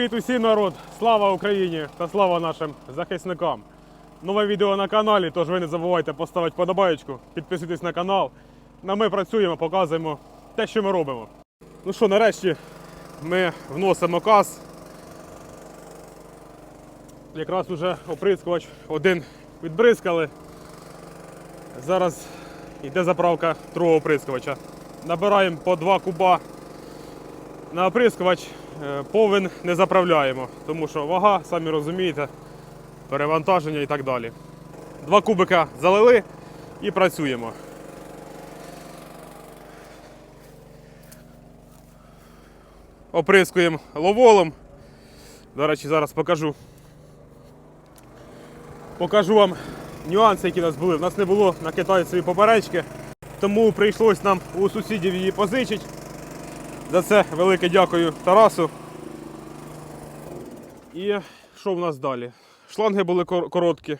Привіт усім народ! Слава Україні та слава нашим захисникам! Нове відео на каналі, тож ви не забувайте поставити подобаєчку, підписуйтесь на канал. Ну, А ми працюємо, показуємо те, що ми робимо. Ну що, нарешті ми вносимо каз. Якраз уже оприскувач один відбризкали. Зараз йде заправка другого оприскувача. Набираємо по 2 куба на оприскувач повен не заправляємо, тому що вага, самі розумієте, перевантаження і так далі. Два кубика залили і працюємо. Оприскуємо ловолом. До речі, зараз покажу. Покажу вам нюанси, які у нас були. У нас не було на китайцеві поперечки, тому прийшлось нам у сусідів її позичити. За це велике дякую Тарасу. І що в нас далі? Шланги були короткі.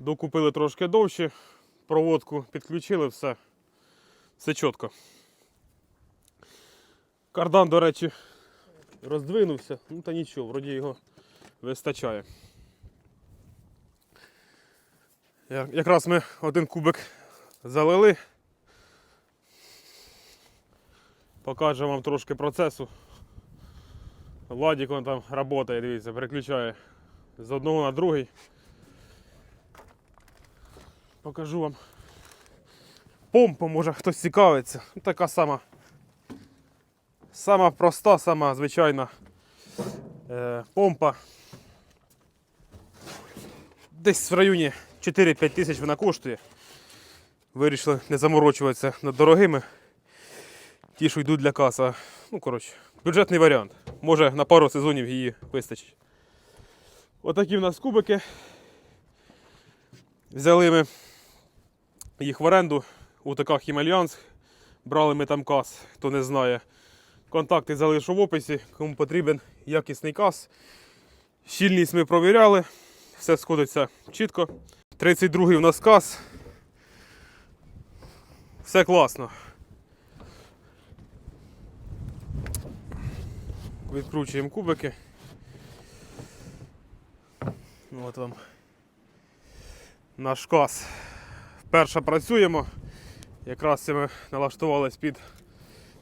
Докупили трошки довші, проводку підключили, все. Все чітко. Кардан, до речі, роздвинувся, ну та нічого, вроді його вистачає. Якраз ми один кубик залили. Покажу вам трошки процесу. Владик он там працює, дивіться, переключає з одного на другий. Покажу вам. Помпа, може хтось цікавиться. Ну, Така сама. Сама проста, сама звичайна е, помпа. Десь в районі 4-5 тисяч вона коштує. Вирішили не заморочуватися над дорогими. Ті, що йдуть для каса. Ну, коротше, бюджетний варіант. Може на пару сезонів її вистачить. Отакі в нас кубики. Взяли ми їх в оренду у ТК Хімальянс. Брали ми там кас, хто не знає. Контакти залишу в описі, кому потрібен якісний кас. Щільність ми провіряли, все сходиться чітко. 32-й у нас кас. Все класно. Відкручуємо кубики. От вам наш кас. Вперше працюємо. Якраз ми налаштувались під,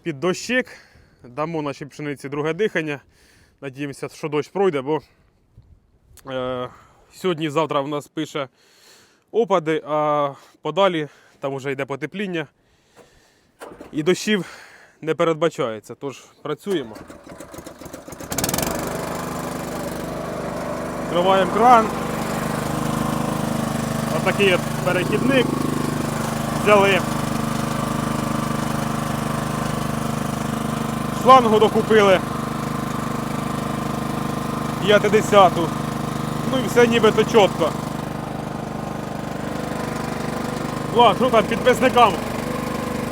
під дощик. Дамо нашій пшениці друге дихання. Надіємося, що дощ пройде, бо е, сьогодні завтра в нас пише опади, а подалі там вже йде потепління. І дощів не передбачається. Тож працюємо. Відкриваємо кран. Отакий от перехідник. Взяли. Шлангу докупили. 50 Ну і все нібито чітко. Влад, що там підписникам?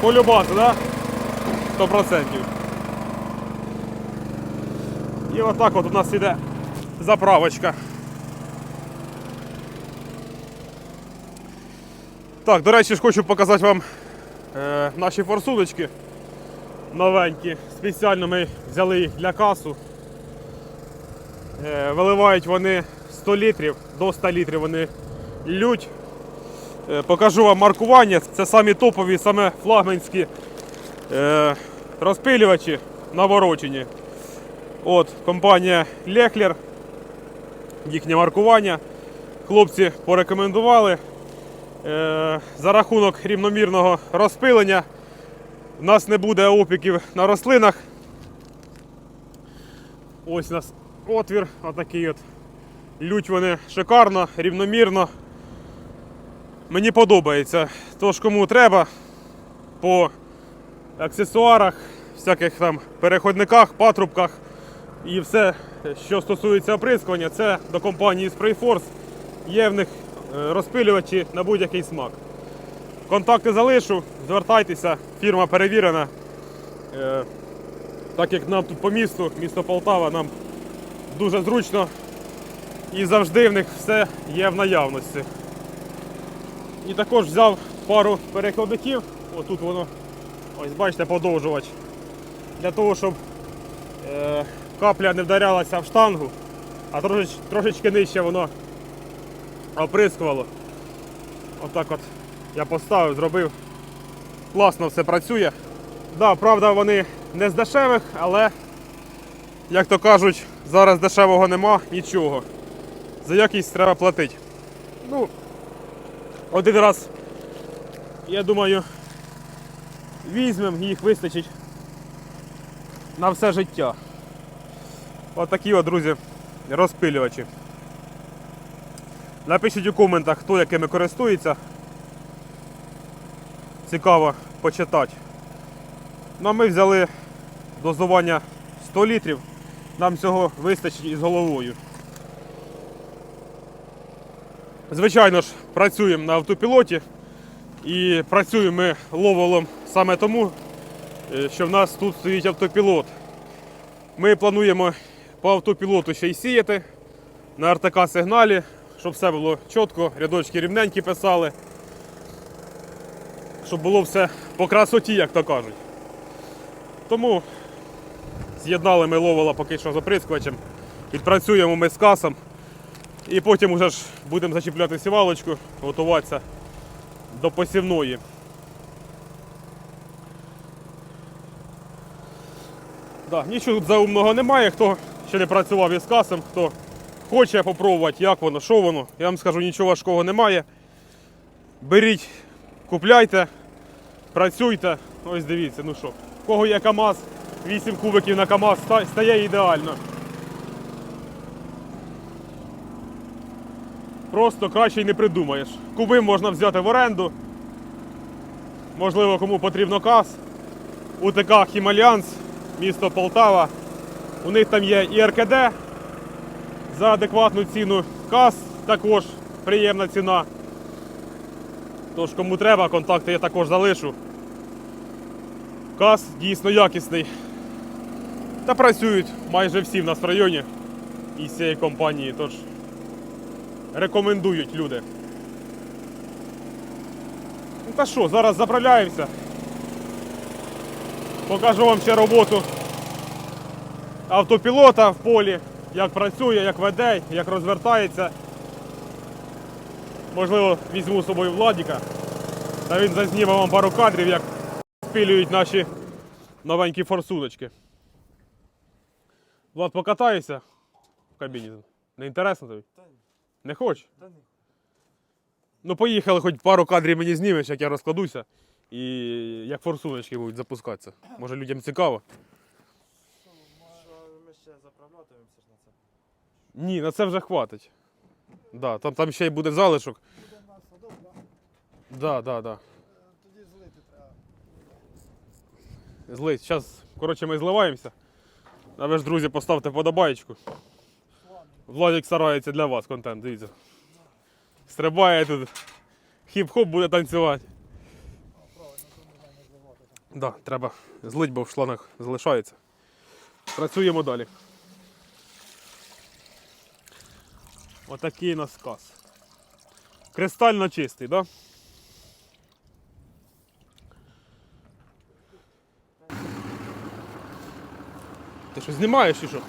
Полюбати, да? 100%. І отак от у нас іде заправочка. Так, до речі, ж хочу показати вам е, наші форсуночки новенькі. Спеціально ми взяли їх для касу. Е, виливають вони 100 літрів, до 100 літрів вони лють. Е, покажу вам маркування. Це самі топові, саме флагманські е, розпилювачі наворочені. От, компанія Лехлер, їхнє маркування. Хлопці порекомендували. Е, за рахунок рівномірного розпилення в нас не буде опіків на рослинах. Ось у нас отвір, отакий от. Лють вони шикарно, рівномірно. Мені подобається. Тож кому треба по аксесуарах, всяких там переходниках, патрубках і все, що стосується оприскування, це до компанії Sprayforce. Є в них розпилювачі на будь-який смак. Контакти залишу, звертайтеся, фірма перевірена. Е, Так як нам тут по місту, місто Полтава, нам дуже зручно і завжди в них все є в наявності. І також взяв пару перекладників. Отут воно, ось бачите, подовжувач. Для того, щоб е, капля не вдарялася в штангу, а трошеч, трошечки нижче воно оприскувало. Отак от я поставив, зробив. Класно все працює. Да, правда, вони не з дешевих, але, як то кажуть, зараз дешевого нема нічого. За якість треба платити. Ну, один раз, я думаю, візьмемо, їх вистачить на все життя. Отакі от, друзі, розпилювачі. Напишіть у коментах, хто якими користується. Цікаво почитати. Ну а ми взяли дозування 100 літрів. Нам цього вистачить із головою. Звичайно ж, працюємо на автопілоті і працюємо ми ловолом саме тому, е, що в нас тут стоїть автопілот. Ми плануємо по автопілоту ще й сіяти на РТК сигналі, щоб все було чітко, рядочки рівненькі писали, щоб було все по красоті, як то кажуть. Тому з'єднали ми ловола поки що з оприскувачем, відпрацюємо ми з касом і потім вже ж будемо зачіпляти сівалочку, готуватися до посівної. Да, нічого заумного немає. Хто ще не працював із касом, хто хоче попробувати, як воно, що воно, я вам скажу, нічого важкого немає. Беріть, купляйте, працюйте. Ось дивіться, ну що. В кого є КАМАЗ, 8 кубиків на КАМАЗ стає ідеально. Просто краще й не придумаєш. Куби можна взяти в оренду. Можливо, кому потрібно каз. УТК Хімальянс, місто Полтава. У них там є і РКД за адекватну ціну. Каз також приємна ціна. Тож, кому треба, контакти я також залишу. Каз дійсно якісний. Та працюють майже всі в нас в районі із цієї компанії. Тож рекомендують люди. Ну та що, зараз заправляємося. Покажу вам ще роботу автопілота в полі, як працює, як веде, як розвертається. Можливо, візьму з собою Владіка. Та він зазніме вам пару кадрів, як спілюють наші новенькі форсуночки. Влад, покатаєшся в кабіні? Не інтересно тобі? Не хочеш? Ну поїхали, хоч пару кадрів мені знімеш, як я розкладуся. І як форсуночки будуть запускатися. Може людям цікаво. Ми ще заправлятимемося ж на це? Ні, на це вже хватить. Да, там, там ще й буде залишок. Буде в нас садок, да? Да, да, да. тоді злити треба. Злить. Зараз, коротше, ми зливаємося. А ви ж, друзі, поставте подобаєчку. Владик старається для вас контент, дивіться. Стрибає тут. Хіп-хоп буде танцювати. Правильно, то не не зливати. Да, треба злить, бо в шланах залишається. Працюємо далі. Отакий у нас каз. Кристально чистий, так? Да? Ти що знімаєш чи що?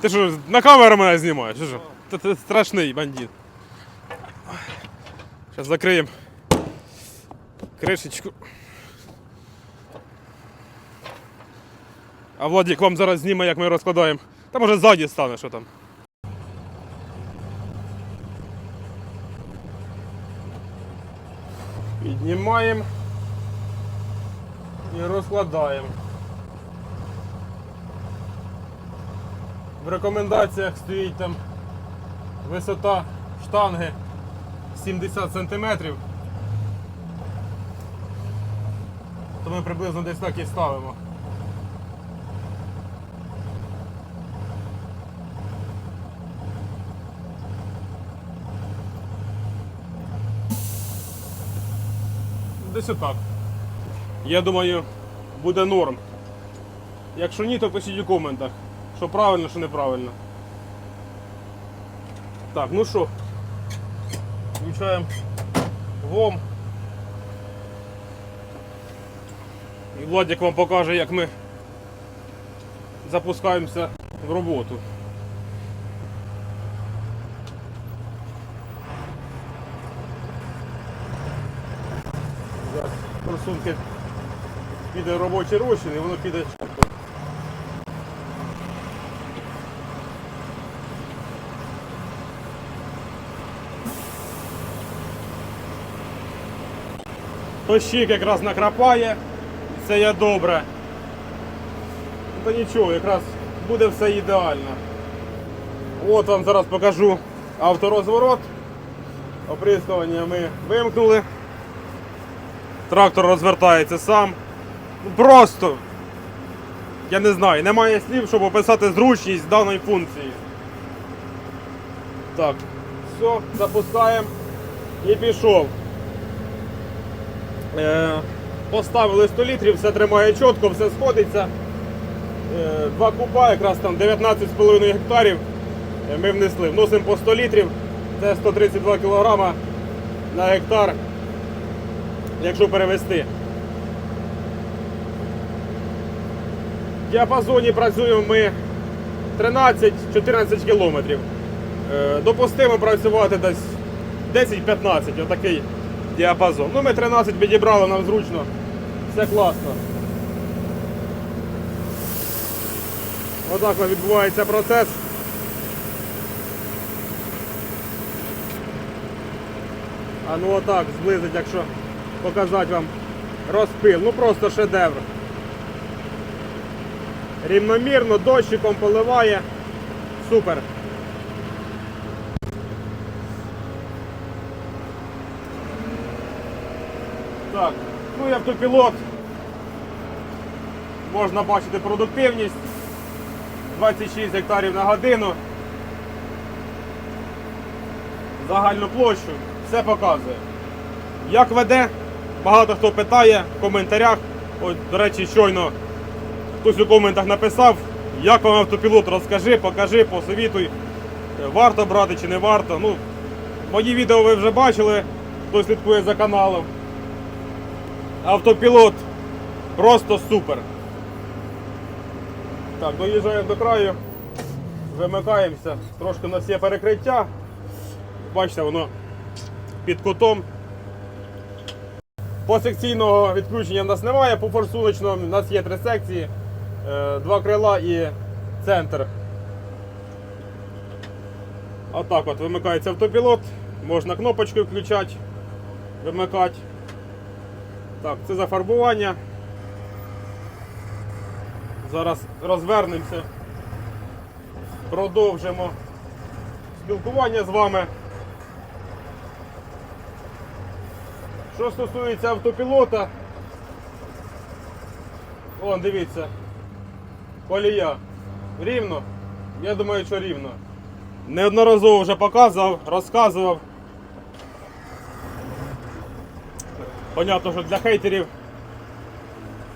Ти що, на камеру мене знімаєш? Що? Та ти страшний бандит. Зараз закриємо кришечку. А Владик вам зараз зніме, як ми розкладаємо. Та може ззаді стане, що там. Піднімаємо і розкладаємо. В рекомендаціях стоїть там висота штанги 70 см. То ми приблизно десь так і ставимо. Десь отак. Я думаю, буде норм. Якщо ні, то пишіть у коментах, що правильно, що неправильно. Так, ну що, включаємо ВОМ. І Владик вам покаже, як ми запускаємося в роботу. Зараз Форсунки піде робочий розчин і воно піде. Тощик якраз накрапає, це є добре. Та нічого, якраз буде все ідеально. От вам зараз покажу авторозворот. Оприскування ми вимкнули. Трактор розвертається сам. Просто, я не знаю, немає слів, щоб описати зручність даної функції. Так, все, запускаємо і пішов. Е, поставили 100 літрів, все тримає чітко, все сходиться. Е, Два куба, якраз там 19,5 гектарів е, ми внесли. Вносимо по 100 літрів, це 132 кг на гектар, якщо перевести. В діапазоні працюємо ми 13-14 кілометрів. Е, Допустимо працювати десь 10-15, отакий діапазон. Ну, ми 13 підібрали, нам зручно. Все класно. Отак відбувається процес. А ну отак зблизить, якщо показати вам розпил. Ну просто шедевр. Рівномірно, дощиком поливає. Супер. Так, ну і автопілот. Можна бачити продуктивність. 26 гектарів на годину. Загальну площу. Все показує. Як веде, багато хто питає в коментарях. От, до речі, щойно хтось у коментах написав, як вам автопілот, розкажи, покажи, посовітуй. Варто брати чи не варто. Ну, мої відео ви вже бачили, хто слідкує за каналом. Автопілот просто супер. Так, доїжджаємо до краю, вимикаємося, трошки у нас є перекриття. Бачите, воно під кутом. По секційного відключення в нас немає, по форсуночному у нас є три секції, е, два крила і центр. Отак от вимикається автопілот, можна кнопочкою включати, вимикати. Так, це зафарбування. Зараз розвернемося, продовжимо спілкування з вами. Що стосується автопілота, Вон, дивіться, колія. Рівно? Я думаю, що рівно. Неодноразово вже показував, розказував. Понятно, що для хейтерів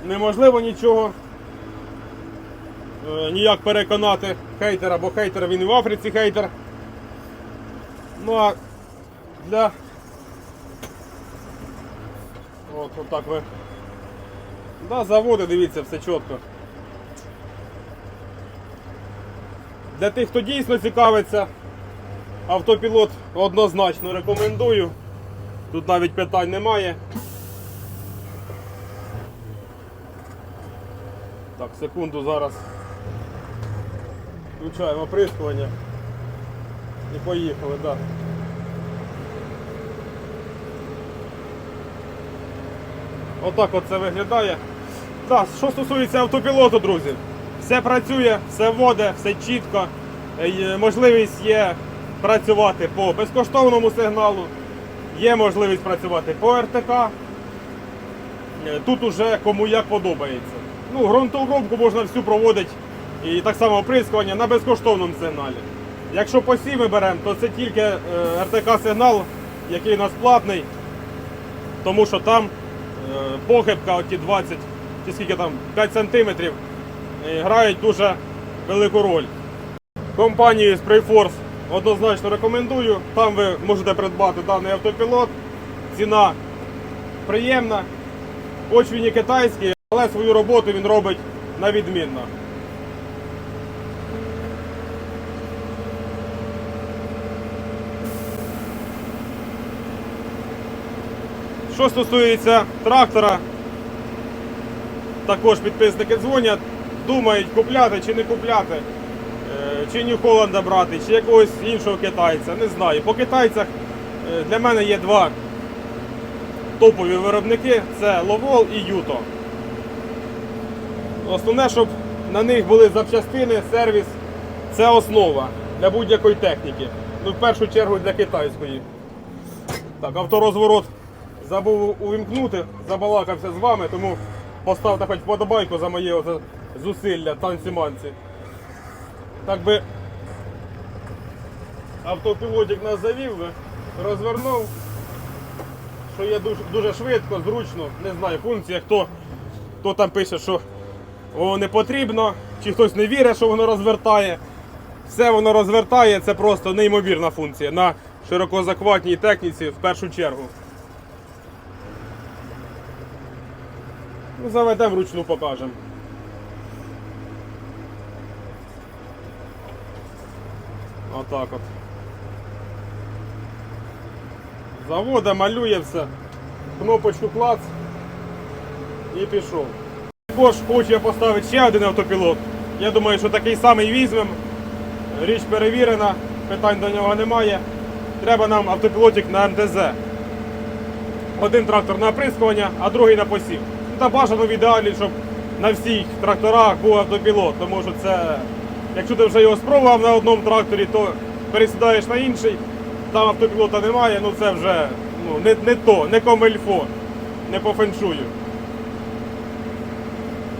неможливо нічого е, ніяк переконати хейтера, бо хейтер він і в Африці хейтер. Ну а для. От, от так ви. Да, заводи, дивіться, все чітко. Для тих, хто дійсно цікавиться, автопілот однозначно рекомендую. Тут навіть питань немає. Так, секунду зараз. Включаємо оприскування. І поїхали, так. Да. Отак от це виглядає. Так, що стосується автопілоту, друзі, все працює, все вводить, все чітко. Е, Можливість є працювати по безкоштовному сигналу, є можливість працювати по РТК. Е, Тут уже кому як подобається. Ну, ґрунтообробку можна всю проводити і так само оприскування на безкоштовному сигналі. Якщо по сі ми беремо, то це тільки е, РТК-сигнал, який у нас платний, тому що там похибка, оті 20 чи скільки там 5 сантиметрів, е, грають дуже велику роль. Компанію Sprayforce однозначно рекомендую. Там ви можете придбати даний автопілот. Ціна приємна. Хоч він і китайський, але свою роботу він робить на відмінно. Що стосується трактора, також підписники дзвонять, думають купляти чи не купляти, е, чи Нью Холланда брати, чи якогось іншого китайця. Не знаю. По китайцях е, для мене є два топові виробники це Ловол і Юто. Основне, щоб на них були запчастини, сервіс це основа для будь-якої техніки. Ну, в першу чергу для китайської. Так, авторозворот забув увімкнути, забалакався з вами, тому поставте хоч вподобайку за моє оце зусилля танці-манці. Так би автопілотик нас завів, розвернув, що є дуже, дуже швидко, зручно, не знаю, функція, хто, хто там пише, що воно не потрібно, чи хтось не вірить, що воно розвертає. Все воно розвертає, це просто неймовірна функція на широкозахватній техніці в першу чергу. Заведемо вручну покажемо. Отак от. Завода малює все. Кнопочку клац і пішов. Також хочу я поставити ще один автопілот. Я думаю, що такий самий візьмемо. Річ перевірена, питань до нього немає. Треба нам автопілотик на МТЗ. Один трактор на оприскування, а другий на посів. Та бажано в ідеалі, щоб на всіх тракторах був автопілот, тому що це, якщо ти вже його спробував на одному тракторі, то пересідаєш на інший, там автопілота немає, ну це вже ну, не, не то, не комельфо, не по феншую.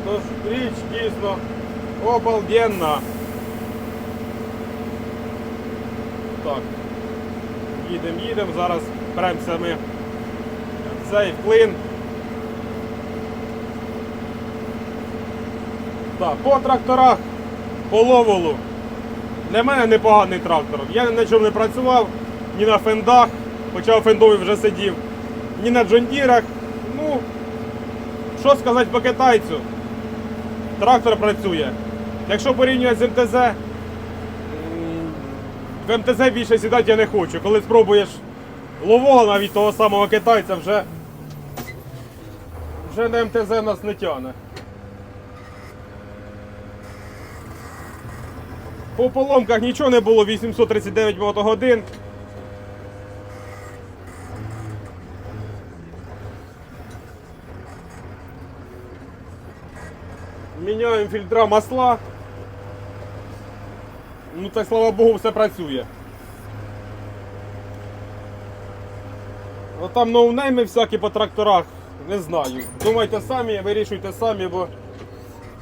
Тож річ дійсно обалденна. Так. Їдемо, їдемо, зараз премся ми в цей вклин. Так, по тракторах, по ловолу. Для мене непоганий трактор. Я на чому не працював, ні на фендах, хоча в фендові вже сидів, ні на джондірах. Ну, що сказати по китайцю? Трактор працює. Якщо порівнювати з МТЗ, в МТЗ більше сідати я не хочу. Коли спробуєш лового навіть того самого китайця, вже, вже на МТЗ нас не тягне. По поломках нічого не було, 839 мотогодин. Міняємо фільтра масла. Ну так слава Богу, все працює. Ну там ноунейми всякі по тракторах, не знаю. Думайте самі, вирішуйте самі, бо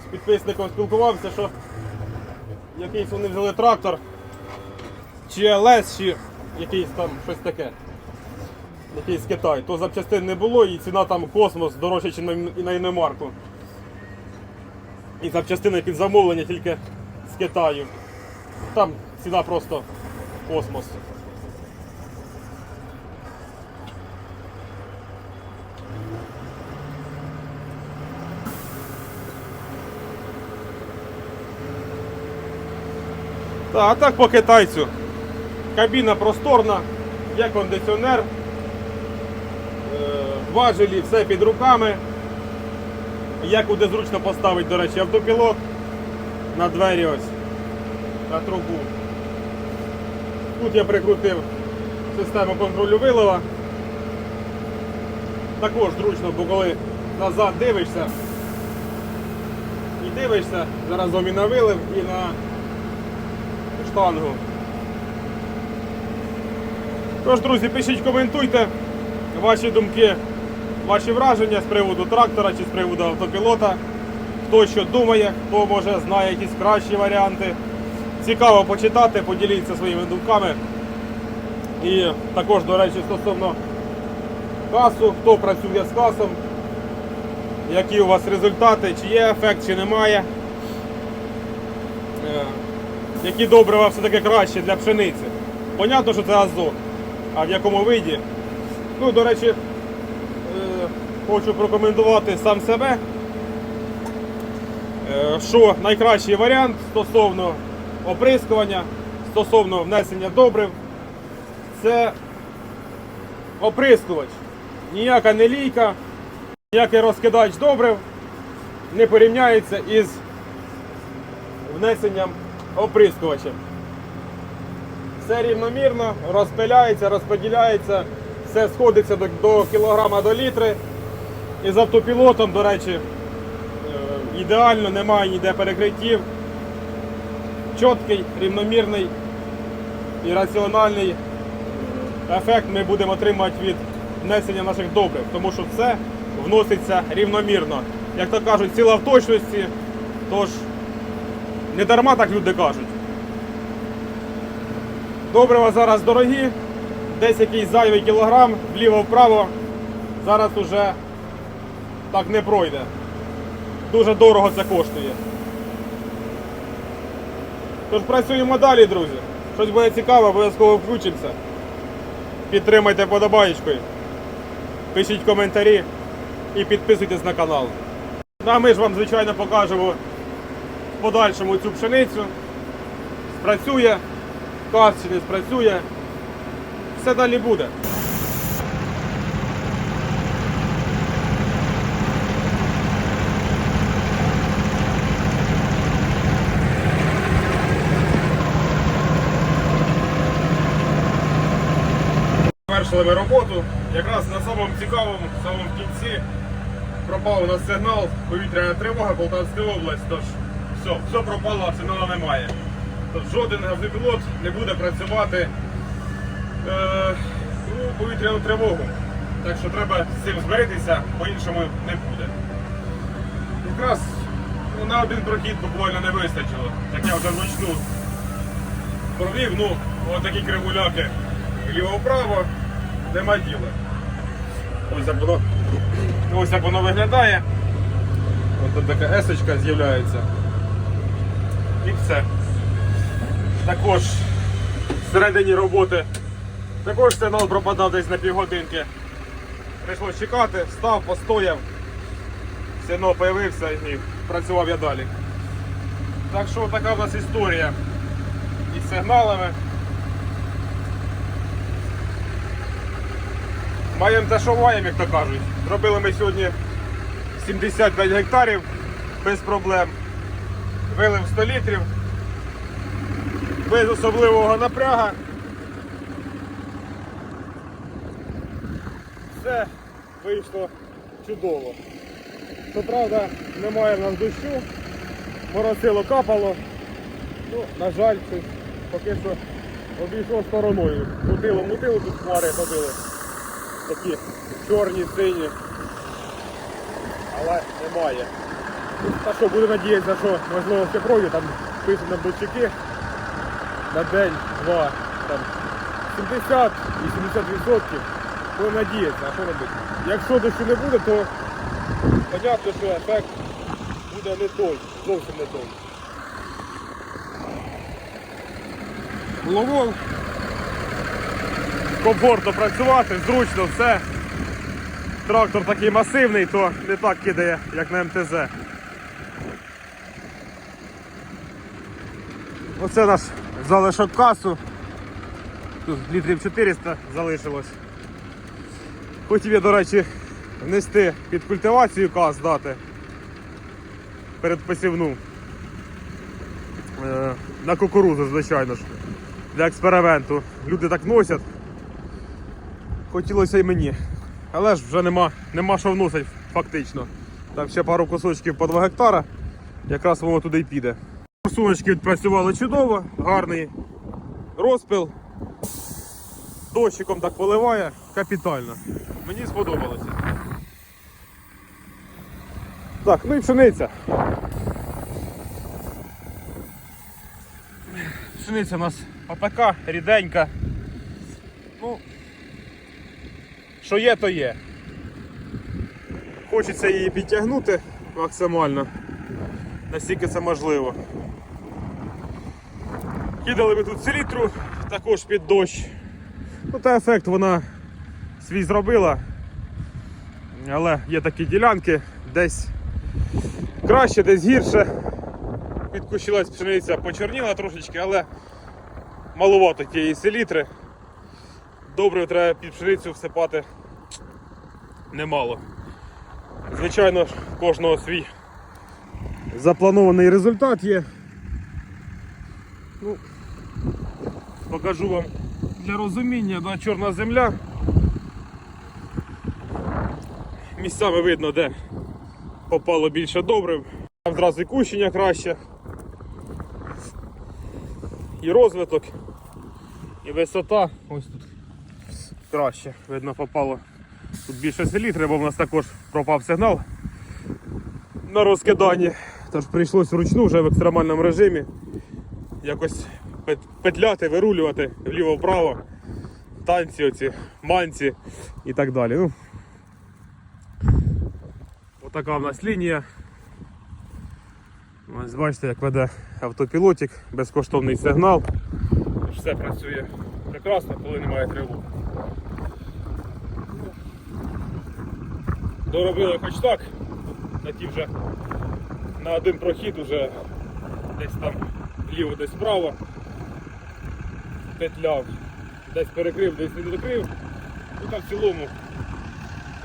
з підписником спілкувався, що якийсь вони взяли трактор, чи ЛС, чи якийсь там щось таке. Якийсь Китай. То запчастин не було і ціна там космос дорожча, і на іномарку. І запчастини під замовлення тільки з Китаю. Там ціна просто космос. Так, а так по китайцю. Кабіна просторна, є кондиціонер, е, важелі, все під руками. Як буде зручно поставити, до речі, автопілот на двері ось, на трубу. Тут я прикрутив систему контролю вилова. Також зручно, бо коли назад дивишся і дивишся, заразом і на вилив, і на штангу. Тож, друзі, пишіть, коментуйте ваші думки, ваші враження з приводу трактора чи з приводу автопілота. Хто що думає, хто може знає якісь кращі варіанти. Цікаво почитати, поділіться своїми думками. І також, до речі, стосовно касу, хто працює з касом, які у вас результати, чи є ефект, чи немає. Які добрива все-таки краще для пшениці. Понятно, що це азот. А в якому виді? Ну, до речі, е, хочу прокоментувати сам себе. Е, Що найкращий варіант стосовно оприскування, стосовно внесення добрив, це оприскувач. ніяка не лійка, ніякий розкидач добрив не порівняється із внесенням оприскувачем. Все рівномірно, розпиляється, розподіляється, все сходиться до, до кілограма до літри. І з автопілотом, до речі, е, ідеально, немає ніде перекриттів. Чіткий, рівномірний і раціональний ефект ми будемо отримати від внесення наших добрив, тому що все вноситься рівномірно. Як то кажуть, сила в точності, тож не дарма так люди кажуть. Добрива зараз дорогі, десь якийсь зайвий кілограм, вліво-вправо, зараз уже так не пройде. Дуже дорого це коштує. Тож працюємо далі, друзі. Щось буде цікаве, обов'язково включимося. Підтримайте подобаєчкою, пишіть коментарі і підписуйтесь на канал. Ну, а ми ж вам, звичайно, покажемо подальшому цю пшеницю. Спрацює, каз чи не спрацює. Все далі буде. Завершили ми роботу. Якраз на самому цікавому, самому кінці пропав у нас сигнал, повітряна тривога, Полтавська область. Тож все, все пропало, сигналу немає. Жоден автопілот не буде працювати е, у повітряну тривогу. Так що треба з цим змиритися, по-іншому не буде. Якраз ну, на один прохід буквально не вистачило. Так я вже вручну провів, ну, отакі кривуляки вліво-вправо, нема діла. Ось як воно, ось як воно виглядає. Ось тут така есочка з'являється. І. Також всередині роботи також сигнал пропадав десь на півгодинки. Прийшлось чекати, став, постояв, сигнал з'явився і працював я далі. Так що така в нас історія із сигналами. Маємо те, що маємо, як то кажуть. Зробили ми сьогодні 75 гектарів без проблем. Вилив 100 літрів. Без особливого напряга. Все вийшло чудово. Щоправда, немає в нас дощу, моросило капало. Ну, на жаль, це поки що обійшло стороною. Мутило, мутило, тут хмари ходили такі чорні, сині. Але немає. Та що, буду надіятися, що можливо все пройде, там нам дощики на день, два, там 70 і 70%. Будемо надіятися, а що робити? Якщо дощу не буде, то понятно, що ефект буде не той, зовсім не той. Головол комфортно працювати, зручно все. Трактор такий масивний, то не так кидає, як на МТЗ. Оце наш залишок касу. Тут літрів 400 залишилось. Хотів я, до речі, внести під культивацію каз дати перед посівну. Е, На кукурузу, звичайно ж. Для експерименту. Люди так носять. Хотілося й мені. Але ж вже нема, нема що вносить фактично. Там ще пару кусочків по 2 гектара. Якраз воно туди й піде. Форсуночки відпрацювали чудово, гарний розпил. Дощиком так поливає, капітально. Мені сподобалося. Так, ну і пшениця. Пшениця у нас отака, ріденька. Ну, що є, то є. Хочеться її підтягнути максимально, наскільки це можливо. Кидали ми тут селітру, також під дощ. Ну та ефект вона свій зробила. Але є такі ділянки, десь краще, десь гірше. Підкущилась пшениця, почорніла трошечки, але маловато тієї селітри. Добре треба під пшеницю всипати немало. Звичайно кожного свій запланований результат є. Ну, покажу вам для розуміння, да, чорна земля. Місцями видно, де попало більше добрив. Там зразу і кущення краще. І розвиток, і висота. Ось тут краще. Видно, попало. Тут більше селітри, бо в нас також пропав сигнал на розкиданні. Тож прийшлось вручну вже в екстремальному режимі якось петляти, вирулювати вліво-вправо, танці оці, манці і так далі. Ну, отака в нас лінія. Ось бачите, як веде автопілотик, безкоштовний сигнал. Все працює прекрасно, коли немає тривог. Доробили хоч так, на ті вже на один прохід уже десь там вліво, десь вправо петляв, десь перекрив, десь не докрив. Ну там в цілому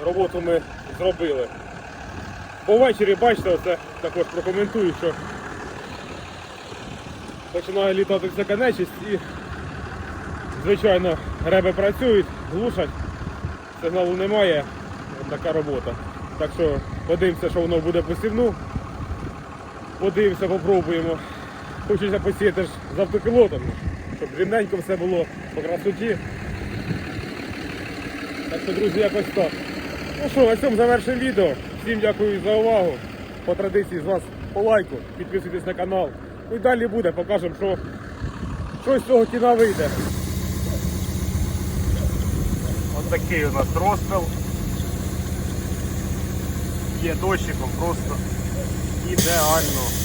роботу ми зробили. Повечері, бачите, оце також прокоментую, що починає літати всяка нечисть і звичайно реби працюють, глушать, сигналу немає. Така робота. Так що подивимося, що воно буде посівну. Подивимося, попробуємо. Хочеться посіяти ж з автопілотом, щоб рівненько все було по красоті. Так що, друзі, якось так. Ну що, на цьому завершимо відео. Всім дякую за увагу. По традиції з вас по лайку, підписуйтесь на канал. Ну і далі буде, покажемо, що щось з цього кіна вийде. Ось такий у нас розпил. Є дощиком просто ідеально.